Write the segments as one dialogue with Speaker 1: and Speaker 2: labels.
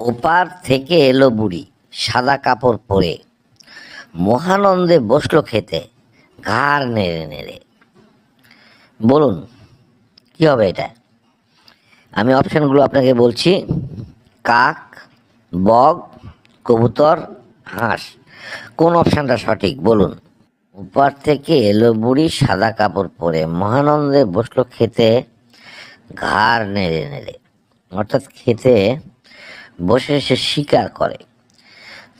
Speaker 1: ওপার থেকে এলো বুড়ি, সাদা কাপড় পরে। মহানন্দে বসল খেতে, ঘাড় নেড়ে নেড়ে। বলুন, কি হবে এটা? আমি অপশানগুলো আপনাকে বলছি, কাক, বগ, কবুতর, হাঁস। কোন অপশানটা সঠিক? বলুন। উপর থেকে এলো বুড়ি, সাদা কাপড় পরে। মহানন্দে বসল খেতে, ঘাড় নেড়ে নেড়ে। অর্থাৎ খেতে বসে সে শিকার করে।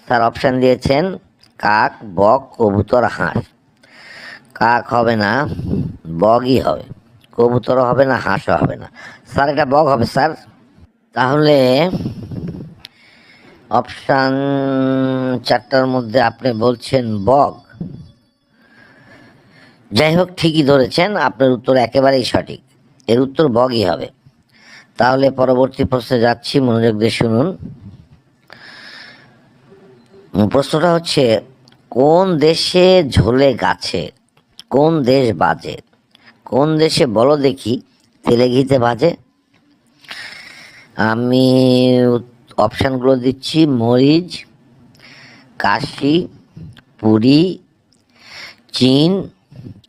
Speaker 1: তার অপশান দিয়েছেন কাক, বক, কবুতর, হাঁস। কাক হবে না, বগই হবে। কবুতরও হবে না, হাঁসও হবে না। স্যার, এটা বগ হবে, স্যার। তাহলে অপশান চারটার মধ্যে আপনি বলছেন বগ। যাই হোক, ঠিকই ধরেছেন। আপনার উত্তর একেবারেই সঠিক। এর উত্তর বগই হবে। তাহলে পরবর্তী প্রশ্নে যাচ্ছি, মনোযোগ দিয়ে শুনুন। প্রশ্নটা হচ্ছে, কোন দেশে ঝোলে গাছে? কোন দেশ বাজে? কোন দেশে বলো দেখি, তেলে ঘিতে বাজে? আমি অপশানগুলো দিচ্ছি, মরিচ, কাশি, পুরী, চীন।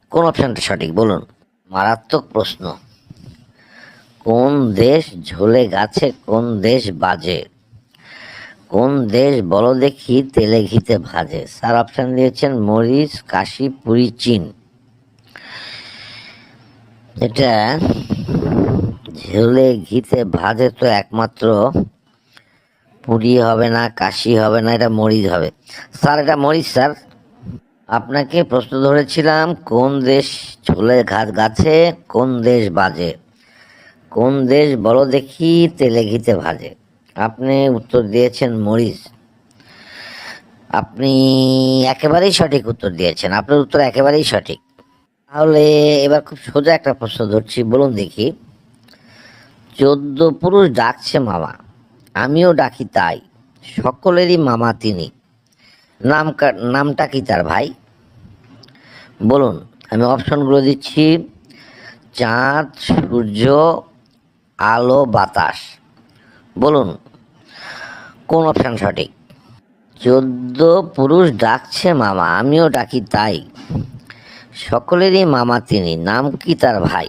Speaker 1: কোন অপশানটা সঠিক? বলুন। মারাত্মক প্রশ্ন। কোন দেশ ঝোলে গাছে, কোন দেশ বাজে? কোন দেশ বলো দেখি তেলে ঘিতে ভাজে? স্যার অপশান দিয়েছেন মরিচ, কাশি, পুরী, চীন। এটা ঝোলে ঘিতে ভাজে তো একমাত্র পুরি হবে না, কাশি হবে না, এটা মরিচ হবে। স্যার, এটা মরিচ, স্যার। আপনাকে প্রশ্ন ধরেছিলাম, কোন দেশ ঝোলে ঘাত গাছে, কোন দেশ বাজে? কোন দেশ বলো দেখি তেলে ঘিতে ভাজে। আপনি উত্তর দিয়েছেন মরিচ। আপনি একেবারেই সঠিক উত্তর দিয়েছেন। আপনার উত্তর একেবারেই সঠিক। তাহলে এবার খুব সোজা একটা প্রশ্ন ধরছি, বলুন দেখি। চোদ্দ পুরুষ ডাকছে মামা। আমিও ডাকি তাই। সকলেরই মামা তিনি। নাম নামটা কি তার ভাই? বলুন, আমি অপশনগুলো দিচ্ছি। চাঁদ, সূর্য আলো, বাতাস। বলুন, কোন অপশান সঠিক? চোদ্দ পুরুষ ডাকছে মামা, আমিও ডাকি তাই। সকলেরই মামা তিনি, নাম কি তার ভাই?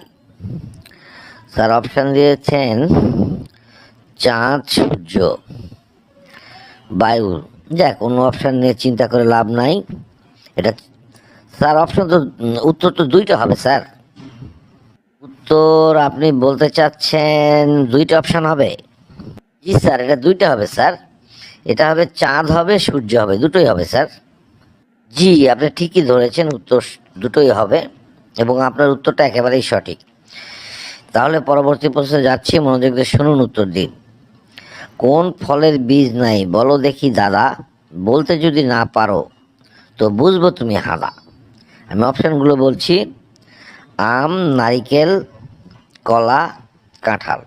Speaker 1: স্যার অপশান দিয়েছেন চাঁদ সূর্য। বায়ু, যাক কোনো অপশান নিয়ে চিন্তা করে লাভ নাই। এটা স্যার অপশান তো, উত্তর তো দুইটা হবে, স্যার। উত্তর আপনি বলতে চাচ্ছেন দুইটা অপশান হবে। জি স্যার, এটা দুইটা হবে স্যার। এটা হবে চাঁদ হবে, সূর্য হবে, দুটোই হবে স্যার। জি, আপনি ঠিকই ধরেছেন, উত্তর দুটোই হবে এবং আপনার উত্তরটা একেবারেই সঠিক। তাহলে পরবর্তী প্রশ্নে যাচ্ছি, মনোযোগ দিয়ে শুনুন উত্তর দিন কোন ফলের বীজ নাই? বলো দেখি দাদা, বলতে যদি না পারো, তো বুঝব তুমি হাদা। আমি অপশানগুলো বলছি, আম, নারিকেল কলা, কাঁঠাল।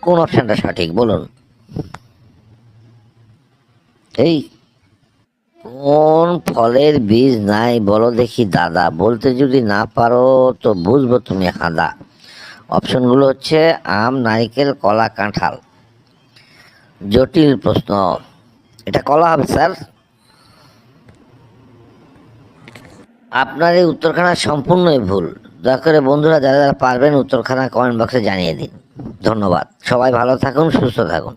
Speaker 1: কোন অপশানটা সঠিক? বলুন। এই, কোন ফলের বীজ নাই বলো দেখি দাদা। বলতে যদি না পারো তো বুঝব তুমি হাদা। অপশনগুলো হচ্ছে আম, নারিকেল, কলা, কাঁঠাল। জটিল প্রশ্ন। এটা কলা হবে, স্যার। আপনার এই উত্তরখানা সম্পূর্ণই ভুল। দয়া করে বন্ধুরা, যারা যারা পারবেন, উত্তরখানা কমেন্ট বক্সে জানিয়ে দিন। ধন্যবাদ। সবাই ভালো থাকুন, সুস্থ থাকুন।